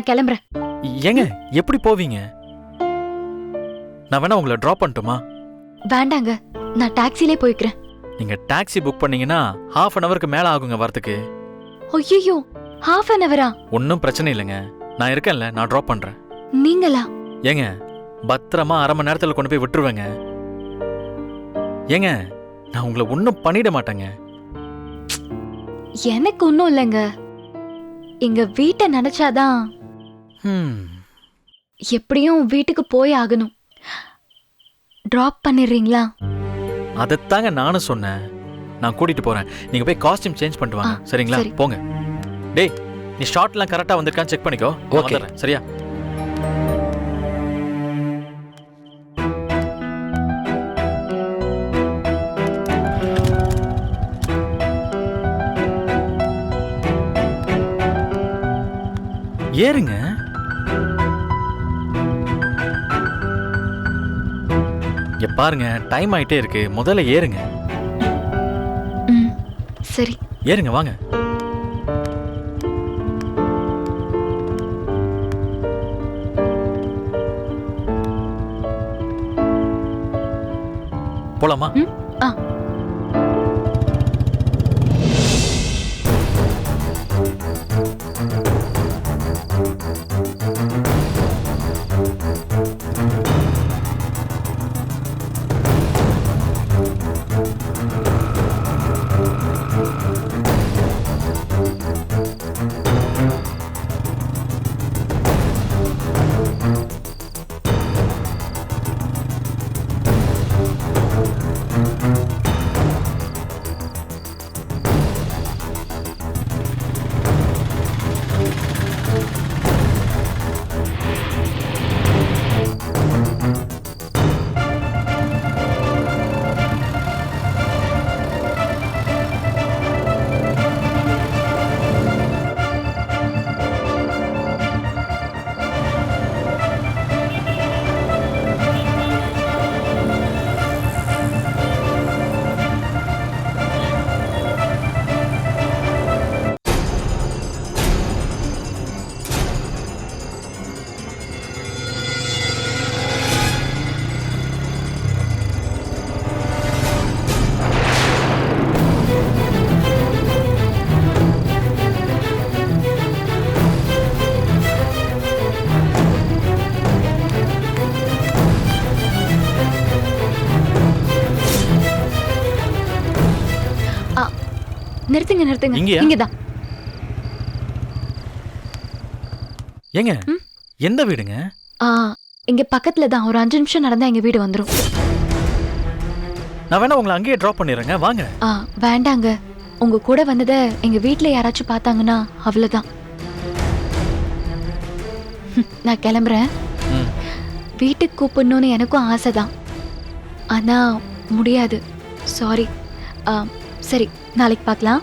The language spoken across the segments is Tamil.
நான் கிளம்புறேன். ஏங்க எப்படி போவீங்க? நான் வேணா உங்களை ட்ராப் பண்ணட்டுமா? வேண்டாங்க நான் டாக்ஸிலே போய்க்கிறேன். நீங்க டாக்ஸி புக் பண்ணீங்கன்னா ஹாஃப் அன் ஹவருக்கு மேல ஆகுங்க வரதுக்கு. ஐயோ ஹாஃப் அன் அவரா ஒன்றும் பிரச்சனை இல்லைங்க. நான் இருக்கேன்ல நான் ட்ராப் பண்றேன். நீங்களா? ஏங்க பத்திரமா அரை மணி நேரத்தில் கொண்டு போய் விட்டுருவேங்க. ஏங்க நான் உங்களை ஒன்றும் பண்ணிட மாட்டேங்க. எனக்கு ஒன்றும் இல்லைங்க. எங்க வீட்டை நினைச்சாதான் எப்படியும் வீட்டுக்கு போய் ஆகணும். டிராப் பண்ணிடுறீங்களா? அதைத்தாங்க நானும் சொன்னேன். நான் கூட்டிட்டு போறேன். நீங்க போய் காஸ்டியூம் சேஞ்ச் பண்ணிட்டு வாங்க. சரிங்களா சரி. போங்க. டேய் நீ ஷார்ட்லாம் கரெக்டா வந்திருக்கான்னு செக் பண்ணிக்கோ. வந்துடுறேன், சரியா? ஏறுங்க. பாருங்க டைம் ஆயிட்டே இருக்கு. முதல்ல ஏறுங்க. ம் சரி. ஏறுங்க வாங்க. போலாமா? ம் ஆ. நிறுத்துங்க. இங்கயா? இங்கதான். ஏங்க? ம்? எந்த வீடுங்க? ஆ இங்க பக்கத்துல தான் ஒரு அஞ்சு நிமிஷம் நடந்தா எங்க வீடு வந்துரும். நான் வேணா உங்களை அங்கேயே ட்ராப் பண்ணிடுறேங்க. வாங்க. ஆ வேண்டாங்க. உங்க கூட வந்ததை எங்க வீட்ல யாராச்சும் பார்த்தாங்கன்னா அவ்வளவுதான். ஹம், நான் கிளம்புறேன். ம். வீட்டுக்கு கூப்பிடணும்னு எனக்கும் ஆசைதான். ஆனா முடியாது. சாரி சரி நாளைக்கு பார்க்கலாம்.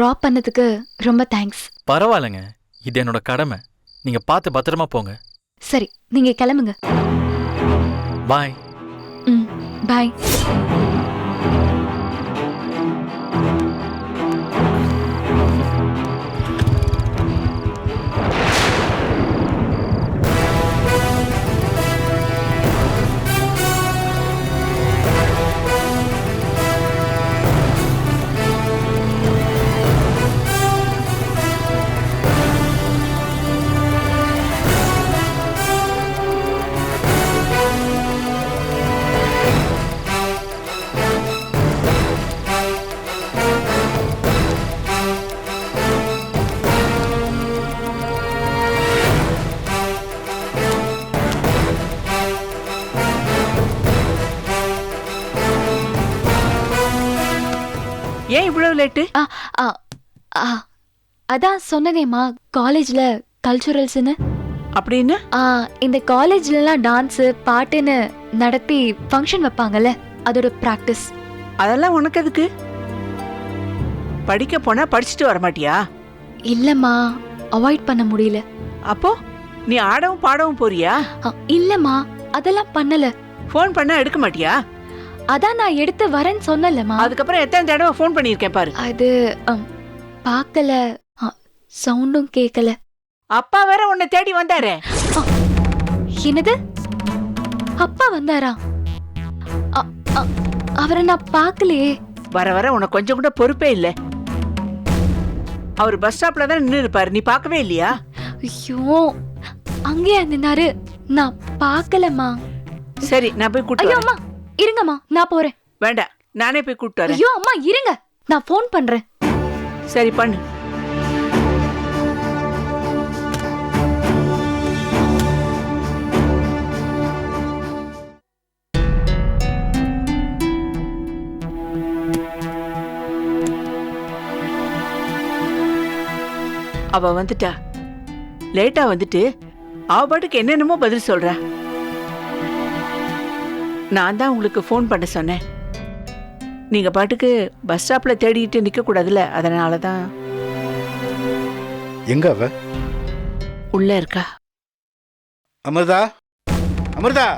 ட்ராப் பண்ணதுக்கு ரொம்ப தேங்க்ஸ் பரவாயில்லைங்க. இது என்னோட கடமை. நீங்க பார்த்து பத்திரமா போங்க. சரி நீங்க கிளம்புங்க. பாய் ம் பாய் அதான் சொன்னனேம்மா காலேஜ்ல கல்ச்சுரல்ஸ்னு அப்படின்னு? ஆ இந்த காலேஜ்லலாம் டான்ஸு பாட்டுன்னு நடத்தி ஃபங்க்ஷன் வைப்பாங்கல்ல அதோட ப்ராக்டிஸ் அதெல்லாம் உனக்கு எதுக்கு? படிக்க போனா படிச்சுட்டு வர மாட்டியா? இல்லம்மா அவாய்ட் பண்ண முடியல. அப்போ நீ ஆடவும் பாடவும் போறியா? ஆ, இல்லம்மா அதெல்லாம் பண்ணல. ஃபோன் பண்ணா எடுக்க மாட்டியா? அதான் நான் எடுத்து வரேன்னு சொன்னலம்மா அதுக்கப்புறம் எத்தனை தடவை ஃபோன் பண்ணியிருக்கேன் பாரு. அது அம், பார்க்கல. சவுண்டும் கேட்கல அப்பா வேற உன்னை தேடி வந்தாரே. என்னது? அப்பா வந்தாரா? அவரை நான் பார்க்கலையே. வர வர உனக்கு கொஞ்சம் கூட பொறுப்பே இல்ல. அவர் பஸ் ஸ்டாப்ல தான் நின்று இருப்பாரு நீ பார்க்கவே இல்லையா? ஐயோ அங்கேயா நின்னாரு? நான் பார்க்கலம்மா. சரி நான் போய் கூட்டு ஐயோ வரேன். அம்மா இருங்கம்மா நான் போறேன். வேண்டாம் நானே போய் கூட்டு வரேன். ஐயோ அம்மா இருங்க நான் ஃபோன் பண்றேன். சரி பண்ணு. அவ வந்துட்டா. லேட்டா வந்துட்டு அவ பாட்டுக்கு என்னென்னமோ பதில் சொல்றா. நான் தான் உங்களுக்கு ஃபோன் பண்ண சொன்னேன். நீங்க பாட்டுக்கு பஸ் ஸ்டாப்ல தேடிட்டு நிக்க கூடாதுல அதனால தான். எங்க அவ? உள்ள இருக்கா. அமிர்தா? அமிர்தா?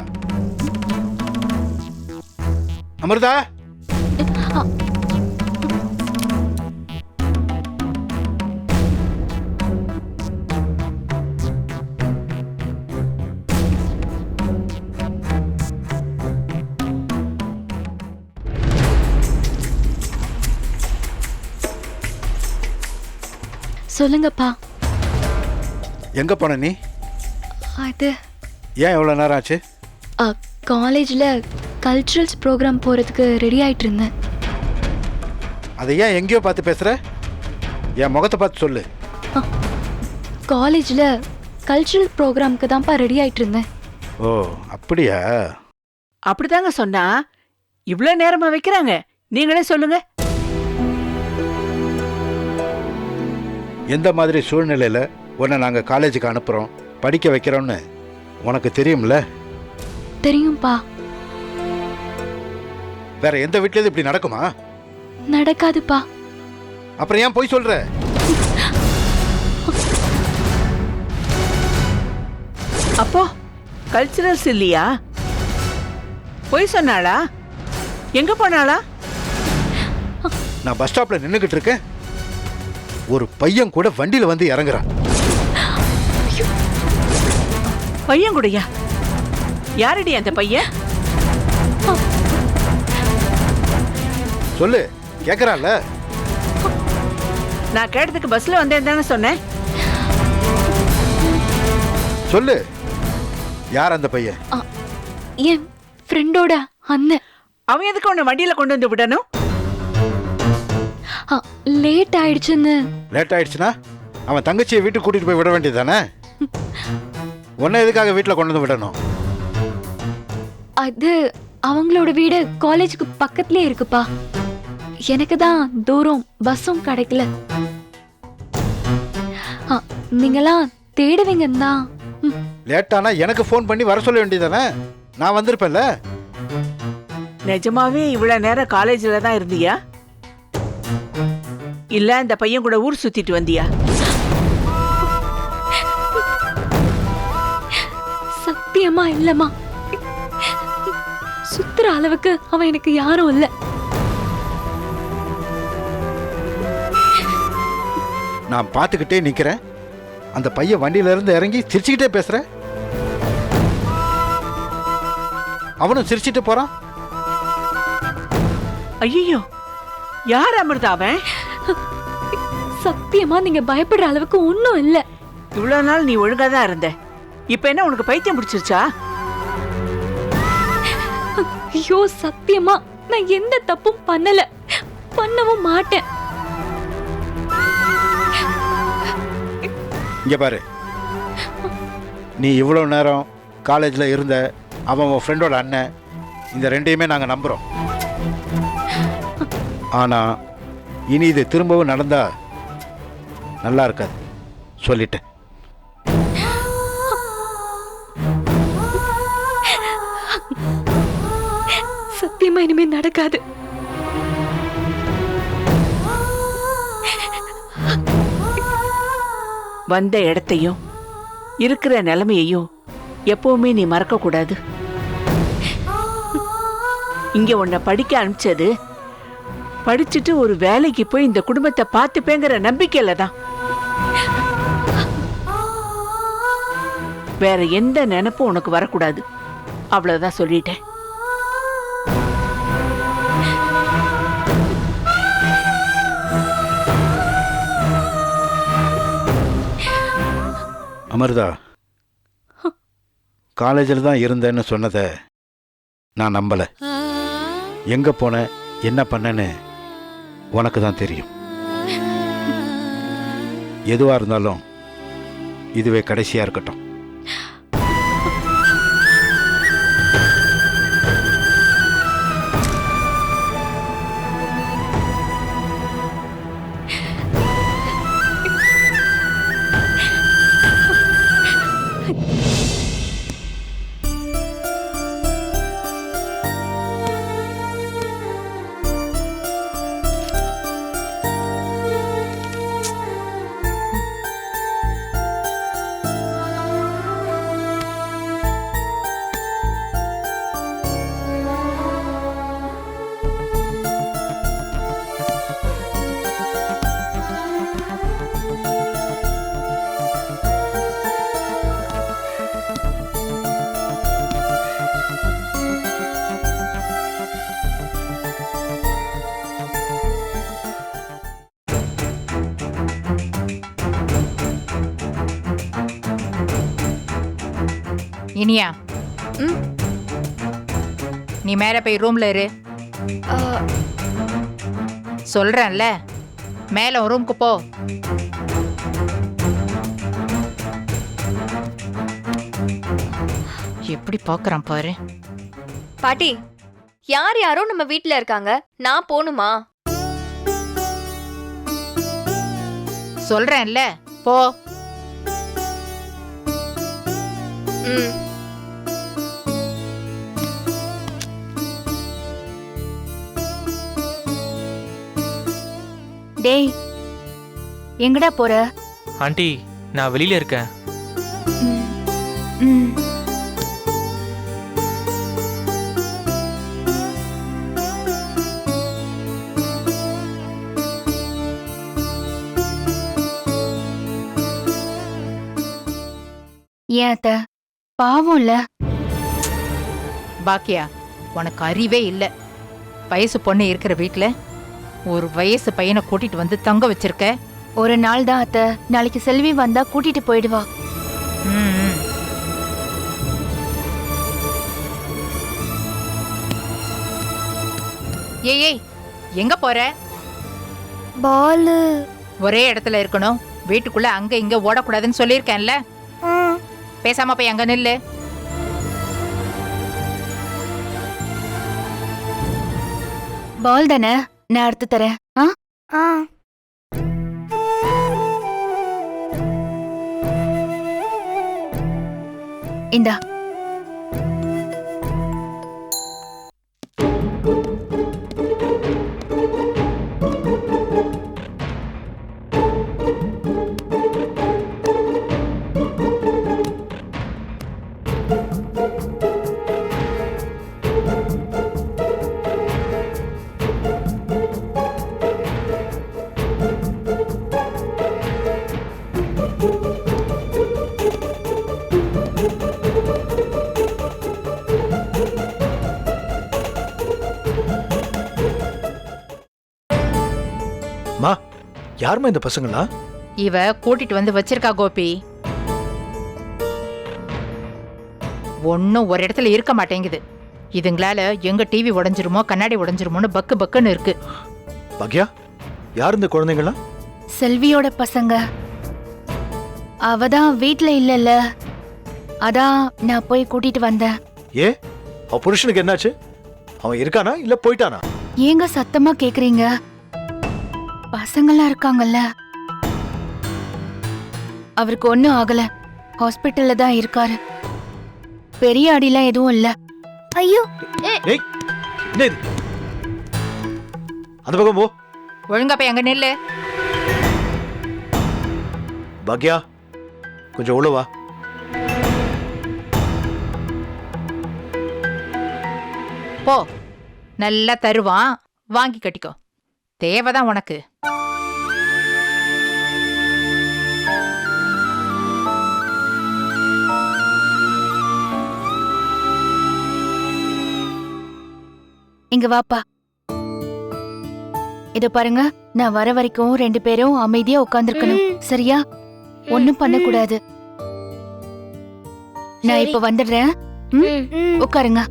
அமிர்தா? சொல்லுங்கப்பா. எங்க போன நீ? அது ஏன் எவ்வளோ நேரம் ஆச்சு? காலேஜில் கல்ச்சுரல்ஸ் ப்ரோக்ராம் போகிறதுக்கு ரெடி ஆயிட்டு இருந்தேன். அதை ஏன் எங்கேயோ பார்த்து பேசுற? என் முகத்தை பார்த்து சொல்லு. காலேஜில் கல்ச்சுரல் ப்ரோக்ராம்க்கு தான்ப்பா ரெடி ஆயிட்டு இருந்தேன். ஓ அப்படியா? அப்படிதாங்க சொன்னா. இவ்ளோ நேரமா வைக்கிறாங்க. நீங்களே சொல்லுங்க. எந்த மாதிரி சூழ்நிலையில் உன்னை நாங்கள் காலேஜுக்கு அனுப்புகிறோம் படிக்க வைக்கிறோம்னு உனக்கு தெரியும்ல? தெரியும்ப்பா வேற எந்த வீட்லேயும் இப்படி நடக்குமா? நடக்காதுப்பா. அப்புறம் ஏன் போய் சொல்ற? அப்போ கல்ச்சுரல்ஸ் இல்லையா? போய் சொன்னாளா? எங்க போனாளா? நான் பஸ் ஸ்டாப்பில் நின்றுக்கிட்டு இருக்கேன். ஒரு பையன் கூட வண்டியில் வந்து இறங்குறான். பையன் கூடயா யாரடி அந்த பையன்? சொல்லு கேட்குறான்ல நான் கேட்டதுக்கு பஸ்ல வந்தேன் தானே சொன்னேன். சொல்லு யார் அந்த பையன்? என் ஃப்ரெண்டோட அண்ணன். அவன் எதுக்கு உன்னை வண்டியில கொண்டு வந்து விடணும்? லேட் ஆயிடுச்சுன்னு. லேட் ஆயிடுச்சுன்னா அவன் தங்கச்சியை வீட்டுக்கு கூட்டிட்டு போய் விட வேண்டியது தானே உன்னை எதுக்காக வீட்டில் கொண்டு வந்து விடணும்? அது அவங்களோட வீடு காலேஜுக்கு பக்கத்துலயே இருக்குப்பா. எனக்கு தான் தூரம் பஸ்ஸும் கிடைக்கல. நீங்களாம் தேடுவீங்கன்னு தான். லேட்டானா எனக்கு ஃபோன் பண்ணி வர சொல்ல வேண்டியதானே நான் வந்திருப்பேன்ல. நிஜமாவே இவ்வளவு நேரம் காலேஜ்ல தான் இருந்தியா? இல்ல இந்த பையன் கூட ஊர் சுத்திட்டு வந்தியா? சத்தியமா இல்லம்மா. சுத்துற அளவுக்கு அவன் எனக்கு யாரும் இல்ல. நான் பார்த்துக்கிட்டே நிற்கிறேன் அந்த பையன் வண்டியில இருந்து இறங்கி சிரிச்சுக்கிட்டே பேசுகிறேன் அவனும் சிரிச்சிட்டு போகிறான் ஐயோ யார் அமிர்தா அவன்? சத்தியமா நீங்க பயப்படுற அளவுக்கு ஒண்ணும் இல்ல. இவ்வளவு நாள் நீ ஒழுங்கா தான் இருந்த. இப்ப என்ன உனக்கு பைத்தியம் பிடிச்சிருச்சா? ஐயோ சத்தியமா நான் எந்த தப்பும் பண்ணல. பண்ணவும் மாட்டேன். இங்கே பாரு. நீ இவ்வளோ நேரம் காலேஜில் இருந்த அவன் உன் ஃப்ரெண்டோட அண்ணன். இந்த ரெண்டையுமே நாங்கள் நம்புகிறோம் ஆனால் இனி இது திரும்பவும் நடந்தா நல்லா இருக்காது. சொல்லிட்டேன். சத்தியமா இனிமே நடக்காது. வந்த இடத்தையும் இருக்கிற நிலைமையையும் எப்பவுமே நீ மறக்க கூடாது இங்க உன்னை படிக்க அனுப்பிச்சது படிச்சுட்டு ஒரு வேலைக்கு போய் இந்த குடும்பத்தை பார்த்துப்பேங்கிற நம்பிக்கையில தான். வேற எந்த நினப்பும் உனக்கு வரக்கூடாது. அவ்வளவுதான் சொல்லிட்டேன். அமர்தா காலேஜில் தான் இருந்தேன்னு சொன்னதை நான் நம்பலை. எங்கே போனேன் என்ன பண்ணேன்னு உனக்கு தான் தெரியும். எதுவாக இருந்தாலும் இதுவே கடைசியாக இருக்கட்டும். இனியா ம்? நீ மேல போய் ரூம்ல இரு. ஆ, சொல்றேன்ல. மேல ரூம்க்கு போ. எப்படி பாக்குறான் பாரு. பாட்டி யார் யாரோ நம்ம வீட்ல இருக்காங்க. நான் போணுமா? சொல்றேன்ல. போ. ம். டேய் எங்கடா போற? ஆண்டி நான் வெளியில இருக்கேன். ம். ஏன் அத்த? பாவம்ல பாக்கியா உனக்கு அறிவே இல்ல. வயசு பொண்ணு இருக்கிற வீட்ல ஒரு வயசு பையனை கூட்டிட்டு வந்து தங்க வச்சிருக்க? ஒரு நாள் தான் அத்த. நாளைக்கு செல்வி வந்தா கூட்டிட்டு போயிடுவா. ஏய் ஏய் எங்க போற? பாலு. ஒரே இடத்துல இருக்கணும். வீட்டுக்குள்ள அங்க இங்க ஓடக்கூடாதுன்னு சொல்லியிருக்கேன்ல. பேசாம போய் அங்க நில்லு. பால் தானே? நான் எடுத்து தரேன். ஆ? ஆ. இந்தா. மா யாரும்மா இந்த பசங்களா இவ கூட்டிட்டு வந்து வச்சிருக்கா கோபி. ஒன்னும் ஒரு இடத்துல இருக்க மாட்டேங்குது. இதுங்களால எங்க டிவி உடைஞ்சிருமோ கண்ணாடி உடைஞ்சிருமோன்னு பக்கு பக்குன்னு இருக்கு. பாக்யா யார் இந்த குழந்தைங்களா செல்வியோட பசங்க. அவ தான் வீட்ல இல்லல்ல. அதான் நான் போய் கூட்டிட்டு வந்தேன். ஏ அவ புருஷனுக்கு என்னாச்சு? அவன் இருக்கானா இல்ல போயிட்டானா? ஏங்க சத்தமா கேக்குறீங்க? பசங்கெல்லாம் இருக்காங்கல்ல. அவருக்கு ஒன்றும் ஆகல. ஹாஸ்பிட்டல்ல தான் இருக்காரு. பெரிய அடிலாம் எதுவும் இல்ல. ஐயோ! ஏய் என்ன இது அந்த பக்கம் போ. ஒழுங்கா போய் அங்க நில்லு. பாக்யா கொஞ்சம் உள்ள வா. போ. நல்லா தருவான். வாங்கி கட்டிக்கோ. தேவைதான் உனக்கு. இங்க வாப்பா. இத பாருங்க நான் வர வரைக்கும் ரெண்டு பேரும் அமைதியா உட்கார்ந்துருக்கணும். சரியா? ஒண்ணும் பண்ண கூடாது நான் இப்ப வந்துடுறேன். உட்காருங்க.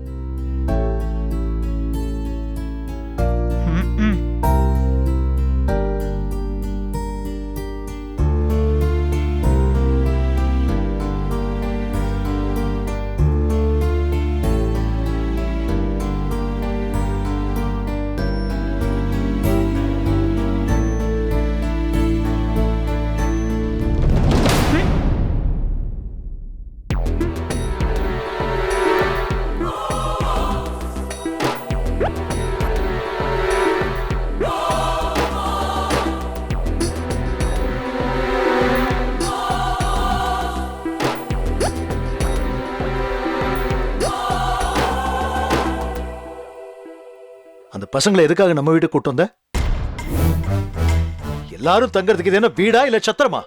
பசங்களை எதுக்காக நம்ம வீட்டுக்கு கூட்டு வந்த? எல்லாரும் தங்கறதுக்கு இது என்ன வீடா இல்ல சத்திரமா?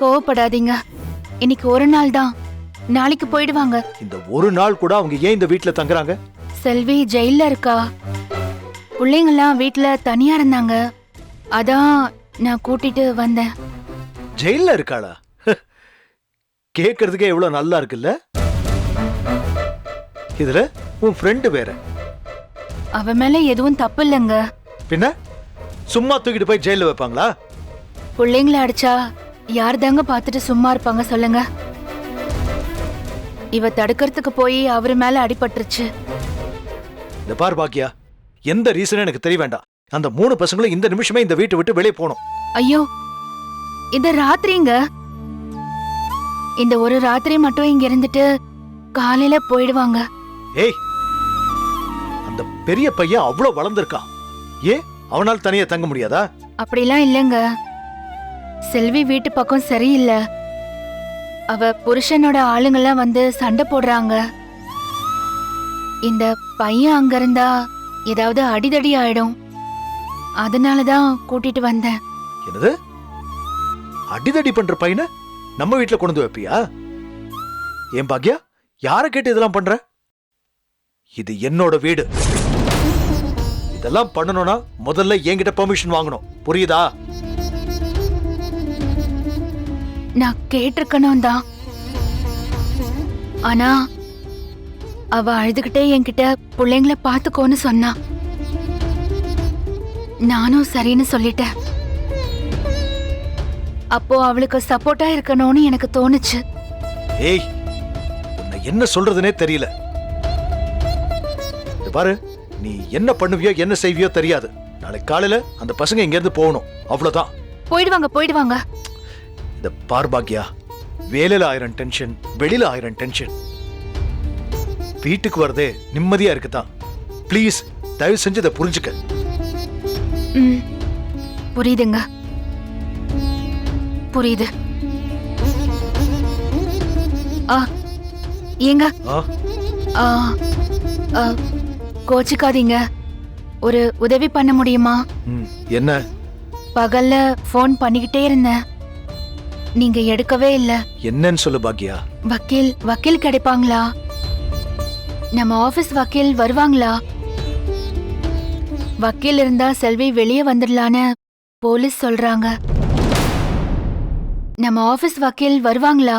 கோவப்படாதீங்க. இன்னைக்கு ஒரு நாள் தான். நாளைக்கு போயிடுவாங்க. இந்த ஒரு நாள் கூட அவங்க ஏன் இந்த வீட்டுல தங்குறாங்க? செல்வி ஜெயில்ல இருக்கா? பிள்ளைங்கெல்லாம் வீட்ல தனியா இருந்தாங்க. அதான் நான் கூட்டிட்டு வந்தேன். ஜெயில்ல இருக்காளா? கேக்குறதுக்கே எவ்வளவு நல்லா இருக்குல்ல? இதுல உன் ஃப்ரெண்டு வேற. அவ மேல எதுவும் தப்பு இல்லைங்க. பின்ன? சும்மா தூக்கிட்டு போய் ஜெயில வைப்பாங்களா? பிள்ளைங்கள அடிச்சா யார் தாங்க பார்த்துட்டு சும்மா இருப்பாங்க சொல்லுங்க. இவ தடுக்கிறதுக்கு போய் அவர் மேல அடிபட்டுருச்சு. இந்த பார் பாக்கியா எந்த ரீசனும் எனக்கு தெரிய வேண்டாம். அந்த மூணு பசங்களும் இந்த நிமிஷமே இந்த வீட்டை விட்டு வெளியே போகணும். ஐயோ இது ராத்திரிங்க. இந்த ஒரு ராத்திரி மட்டும் இங்க இருந்துட்டு காலையில போயிடுவாங்க. ஏய் அந்த பெரிய பையன் அவ்வளவு வளர்ந்திருக்கான் ஏன் அவனால் தனியா தங்க முடியாதா? அப்படிலாம் இல்லைங்க. செல்வி வீட்டு பக்கம் சரியில்லை. அவ புருஷனோட ஆளுங்கெல்லாம் வந்து சண்டை போடுறாங்க. இந்த பையன் அங்க இருந்தா ஏதாவது அடிதடி ஆயிடும். அதனாலதான் கூட்டிட்டு வந்தேன். என்னது? அடிதடி பண்ற பையனை நம்ம வீட்டுல கொண்டு வந்து வைப்பியா? ஏன் பாக்யா யார கேட்டு இதெல்லாம் பண்ற? இது என்னோட வீடு. இதெல்லாம் பண்ணணும்னா முதல்ல என்கிட்ட பெர்மிஷன் வாங்கணும். புரியுதா? நான் கேட்டிருக்கணும் தான் ஆனா அவ அழுதுகிட்டே என்கிட்ட பிள்ளைங்கள பாத்துக்கோன்னு சொன்னா. நானும் சரின்னு சொல்லிட்டேன். அப்போ அவளுக்கு சப்போர்ட்டா இருக்கணும்னு எனக்கு தோணுச்சு. ஏய் உன்னை என்ன சொல்றதுனே தெரியல. பாரு நீ என்ன பண்ணுவியோ என்ன செய்வியோ தெரியாது. நாளைக்கு காலையில அந்த பசங்க இங்க இருந்து போகணும். அவ்வளவுதான். போயிடுவாங்க போயிடுவாங்க. இந்த பார் பாக்யா வேலையில ஆயிரம் டென்ஷன் வெளியில ஆயிரம் டென்ஷன் வீட்டுக்கு வரதே நிம்மதியா இருக்குதான். ப்ளீஸ் தயவு செஞ்சு இதை புரிஞ்சுக்க. ம் புரியுதுங்க. புரியுது. ஆ ஏங்க? ஆ? ஆ, ஆ, கோச்சிக்காதீங்க. ஒரு உதவி பண்ண முடியுமா? என்ன? பகல்ல ஃபோன் பண்ணிக்கிட்டே இருந்தேன். நீங்க எடுக்கவே இல்ல. என்னன்னு சொல்லு பாக்யா. வக்கீல் வக்கீல் கிடைப்பாங்களா? நம்ம ஆபீஸ் வக்கீல் வருவாங்களா? வக்கீல் இருந்தா செல்வி வெளியே வந்துடலான்னு போலீஸ் சொல்றாங்க. நம்ம ஆபீஸ் வக்கீல் வருவாங்களா?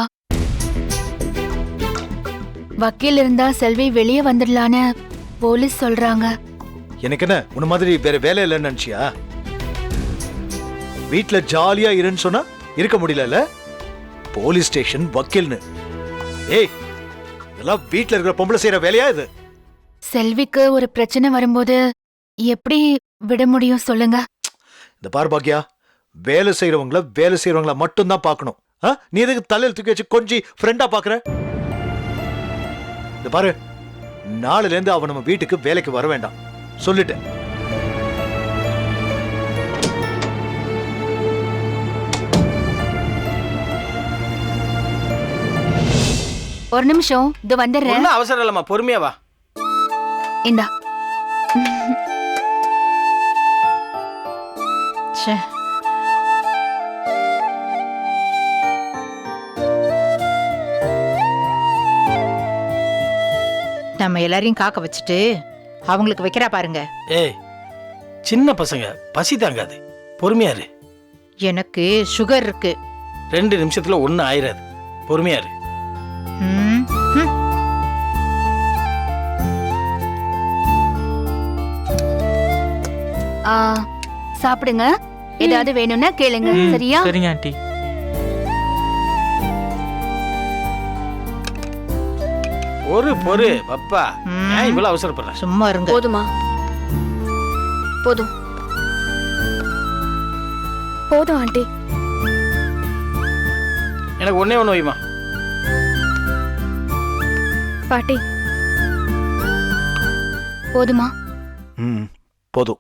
வக்கீல் இருந்தா செல்வி வெளியே வந்துடலான்னு போலீஸ் சொல்றாங்க. எனக்கு என்ன? உன்ன மாதிரி வேற வேலை இல்லைன்னு நினைச்சியா? வீட்ல ஜாலியா இருன்னு சொன்னா இருக்க முடியலல்ல? போலீஸ் ஸ்டேஷன் வக்கீல்னு. ஏய் இதெல்லாம் வீட்ல இருக்கிற பொம்பளை செய்யற வேலையா இது? செல்விக்கு ஒரு பிரச்சனை வரும்போது எப்படி விட முடியும் சொல்லுங்க. இந்த பார் பாக்யா வேலை செய்யறவங்கள வேலை செய்யறவங்கள மட்டும்தான் பார்க்கணும். ஆ? நீ எதுக்கு தலையில தூக்கி வச்சு கொஞ்சி ஃப்ரெண்டா பாக்குற இந்த பாரு நாளைல இருந்து அவன் நம்ம வீட்டுக்கு வேலைக்கு வர வேண்டாம். சொல்லிட்டேன். ஒரு நிமிஷம் இது வந்துடுறேன். ஒன்றும் அவசரம் இல்லைம்மா பொறுமையா வா. இந்தா. ச்சே. நம்ம எல்லாரையும் காக்க வச்சுட்டு அவங்களுக்கு வைக்கிறா பாருங்க. ஏய் சின்ன பசங்க பசி தாங்காது. பொறுமையா இரு. எனக்கு சுகர் இருக்கு. ரெண்டு நிமிஷத்துல ஒன்றும் ஆயிராது. பொறுமையா இரு. ம், ம். ஆ, சாப்பிடுங்க. ஏதாவது வேணும்னா கேளுங்க. சரியா? சரிங்க ஆண்டி. பொறு பொறு பப்பா. ஏன் இவ்வளவு அவசரப்படுற? சும்மா இருங்க. போதுமா. போதும். போதும் ஆண்டி. எனக்கு ஒண்ணே ஒன்று வைமா பாட்டி. போதுமா? ம் போதும்.